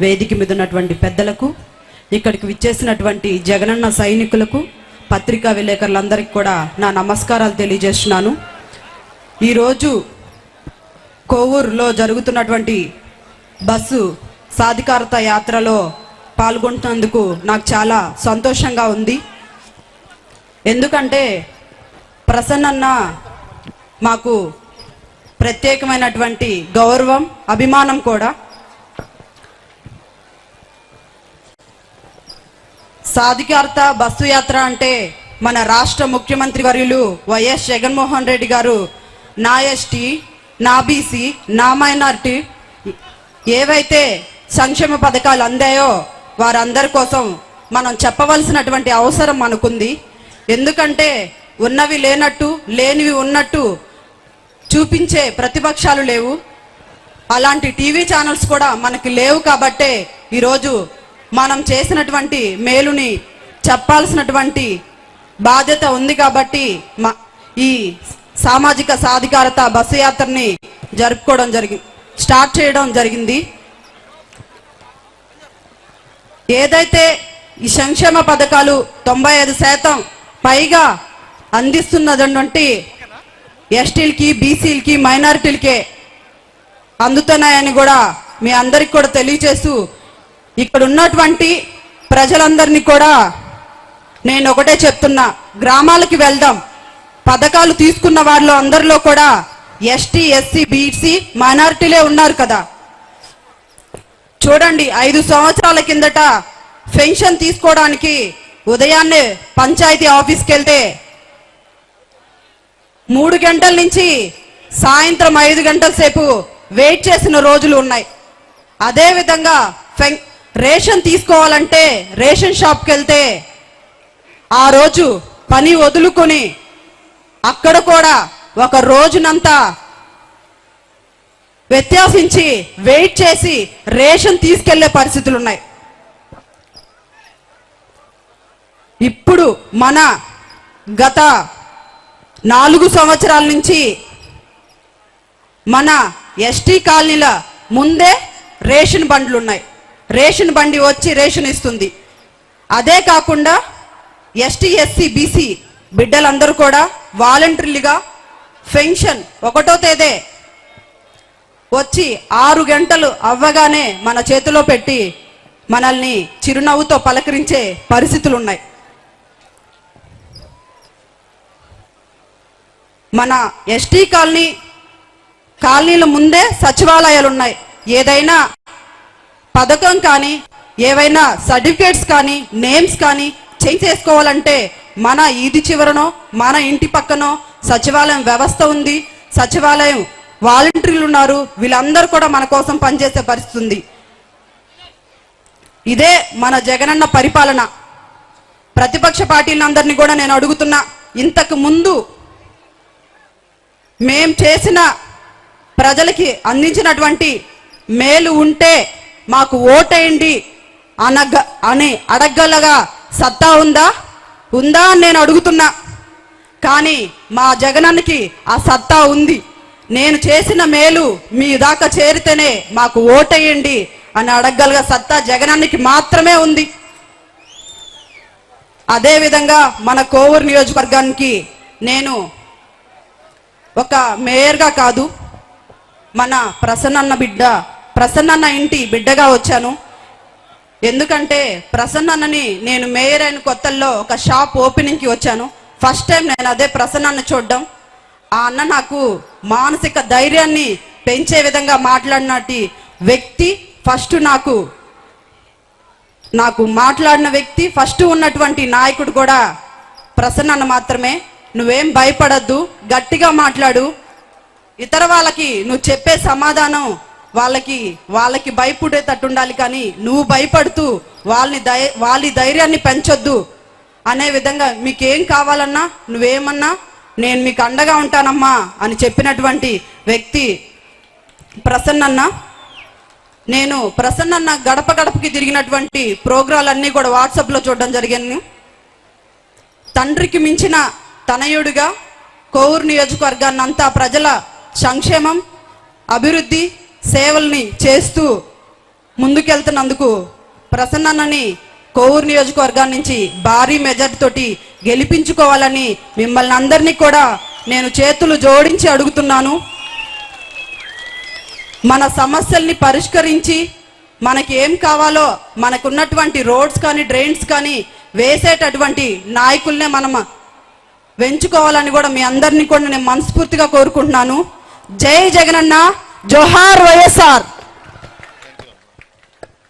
వేదిక మీద ఉన్నటువంటి పెద్దలకు ఇక్కడికి విచ్చేసినటువంటి జగనన్న సైనికులకు పత్రికా విలేకరులందరికీ కూడా నా నమస్కారాలు తెలియజేస్తున్నాను. ఈరోజు కోవూరులో జరుగుతున్నటువంటి బస్సు సాధికారత యాత్రలో పాల్గొంటున్నందుకు నాకు చాలా సంతోషంగా ఉంది. ఎందుకంటే ప్రసన్నన్న మాకు ప్రత్యేకమైనటువంటి గౌరవం అభిమానం కూడా. సాధికారత బస్సు యాత్ర అంటే మన రాష్ట్ర ముఖ్యమంత్రి వర్యులు వైఎస్ జగన్మోహన్ రెడ్డి గారు. నా ఎస్టీ నా బీసీ నా మైనార్టీ ఏవైతే సంక్షేమ పథకాలు అందాయో వారందరి కోసం మనం చెప్పవలసినటువంటి అవసరం మనకుంది. ఎందుకంటే ఉన్నవి లేనట్టు లేనివి ఉన్నట్టు చూపించే ప్రతిపక్షాలు లేవు. అలాంటి టీవీ ఛానల్స్ కూడా మనకి లేవు కాబట్టే ఈరోజు మనం చేసినటువంటి మేలుని చెప్పాల్సినటువంటి బాధ్యత ఉంది కాబట్టి మా ఈ సామాజిక సాధికారత బస్సు యాత్రని జరుపుకోవడం జరిగి స్టార్ట్ చేయడం జరిగింది. ఏదైతే ఈ సంక్షేమ పథకాలు తొంభై ఐదు శాతం పైగా అందిస్తున్నటువంటి ఎస్టీలకి బీసీలకి మైనారిటీలకే అందుతున్నాయని కూడా మీ అందరికి కూడా తెలియచేస్తూ ఇక్కడ ఉన్నటువంటి ప్రజలందరినీ కూడా నేను ఒకటే చెప్తున్నా. గ్రామాలకి వెళ్దాం. పథకాలు తీసుకున్న వాళ్ళు అందరిలో కూడా ఎస్టీ ఎస్సీ బీసీ మైనారిటీలే ఉన్నారు కదా. చూడండి ఐదు సంవత్సరాల కిందట పెన్షన్ తీసుకోవడానికి ఉదయాన్నే పంచాయతీ ఆఫీస్కి వెళ్తే మూడు గంటల నుంచి సాయంత్రం ఐదు గంటల సేపు వెయిట్ చేసిన రోజులు ఉన్నాయి. అదేవిధంగా రేషన్ తీసుకోవాలంటే రేషన్ షాప్కి వెళ్తే ఆ రోజు పని వదులుకొని అక్కడ కూడా ఒక రోజునంతా వ్యత్యాసించి వెయిట్ చేసి రేషన్ తీసుకెళ్ళే పరిస్థితులు ఉన్నాయి ఇప్పుడు మన గత నాలుగు సంవత్సరాల నుంచి మన ఎస్టీ కాలనీల ముందే రేషన్ బండ్లు ఉన్నాయి రేషన్ బండి వచ్చి రేషన్ ఇస్తుంది. అదే కాకుండా ఎస్టీ ఎస్సీ బీసీ బిడ్డలందరూ కూడా వాలంటరీలుగా పెన్షన్ ఒకటో తేదే వచ్చి ఆరు గంటలు అవ్వగానే మన చేతిలో పెట్టి మనల్ని చిరునవ్వుతో పలకరించే పరిస్థితులు ఉన్నాయి మన ఎస్టీ కాలనీ కాలనీల ముందే సచివాలయాలు ఉన్నాయి ఏదైనా పథకం కానీ ఏవైనా సర్టిఫికేట్స్ కానీ నేమ్స్ కానీ చేంజ్ చేసుకోవాలంటే మన ఈది చివరనో మన ఇంటి పక్కనో సచివాలయం వ్యవస్థ ఉంది. సచివాలయం వాలంటీర్లు ఉన్నారు. వీళ్ళందరూ కూడా మన కోసం పనిచేసే పరిస్థితి ఉంది. ఇదే మన జగనన్న పరిపాలన. ప్రతిపక్ష పార్టీలందరినీ కూడా నేను అడుగుతున్నా ఇంతకు ముందు మేం చేసిన ప్రజలకి అందించినటువంటి మేలు ఉంటే మాకు ఓటేయండి అనగ అని అడగలగా సత్తా ఉందా? ఉందా అని నేను అడుగుతున్నా. కానీ మా జగనన్నకి ఆ సత్తా ఉంది. నేను చేసిన మేలు మీ దాకా చేరితేనే మాకు ఓటేయండి అని అడగలగా సత్తా జగనన్నకి మాత్రమే ఉంది. అదే విధంగా మన కోవూరు నియోజకవర్గానికి నేను ఒక మేయర్గా కాదు మన ప్రసన్నన్న బిడ్డ ప్రసన్నన్న ఇంటి బిడ్డగా వచ్చాను. ఎందుకంటే ప్రసన్నన్నని నేను మేయర్ అయిన కొత్తల్లో ఒక షాప్ ఓపెనింగ్కి వచ్చాను. ఫస్ట్ టైం నేను అదే ప్రసన్నన్న చూడడం. ఆ అన్న నాకు మానసిక ధైర్యాన్ని పెంచే విధంగా మాట్లాడినటి వ్యక్తి ఫస్ట్ నాకు నాకు మాట్లాడిన వ్యక్తి ఫస్ట్ ఉన్నటువంటి నాయకుడు కూడా ప్రసన్నన్న మాత్రమే. నువ్వేం భయపడద్దు గట్టిగా మాట్లాడు. ఇతర వాళ్ళకి నువ్వు చెప్పే సమాధానం వాళ్ళకి వాళ్ళకి భయపడేటట్టు ఉండాలి కానీ నువ్వు భయపడుతూ వాళ్ళని దై వాళ్ళ ధైర్యాన్ని పెంచొద్దు. అనే విధంగా మీకేం కావాలన్నా నువ్వేమన్నా నేను మీకు అండగా ఉంటానమ్మా అని చెప్పినటువంటి వ్యక్తి ప్రసన్నన్న నేను ప్రసన్నన్న గడప గడపకి తిరిగినటువంటి ప్రోగ్రాలన్నీ కూడా వాట్సాప్లో చూడడం జరిగింది. తండ్రికి మించిన తనయుడిగా కోవూరు నియోజకవర్గాన్ని అంతా ప్రజల సంక్షేమం అభివృద్ధి సేవల్ని చేస్తూ ముందుకెళ్తున్నందుకు ప్రసన్నని కోవూరు నియోజకవర్గం నుంచి భారీ మెజార్టీ తోటి గెలిపించుకోవాలని మిమ్మల్ని అందరినీ కూడా నేను చేతులు జోడించి అడుగుతున్నాను. మన సమస్యల్ని పరిష్కరించి మనకి ఏం కావాలో మనకున్నటువంటి రోడ్స్ కానీ డ్రైన్స్ కానీ వేసేటటువంటి నాయకుల్నే మనం వెంచుకోవాలని కూడా మీ అందరినీ కూడా నేను మనస్ఫూర్తిగా కోరుకుంటున్నాను. జై జగనన్న! జోహార్ వైఎస్ఆర్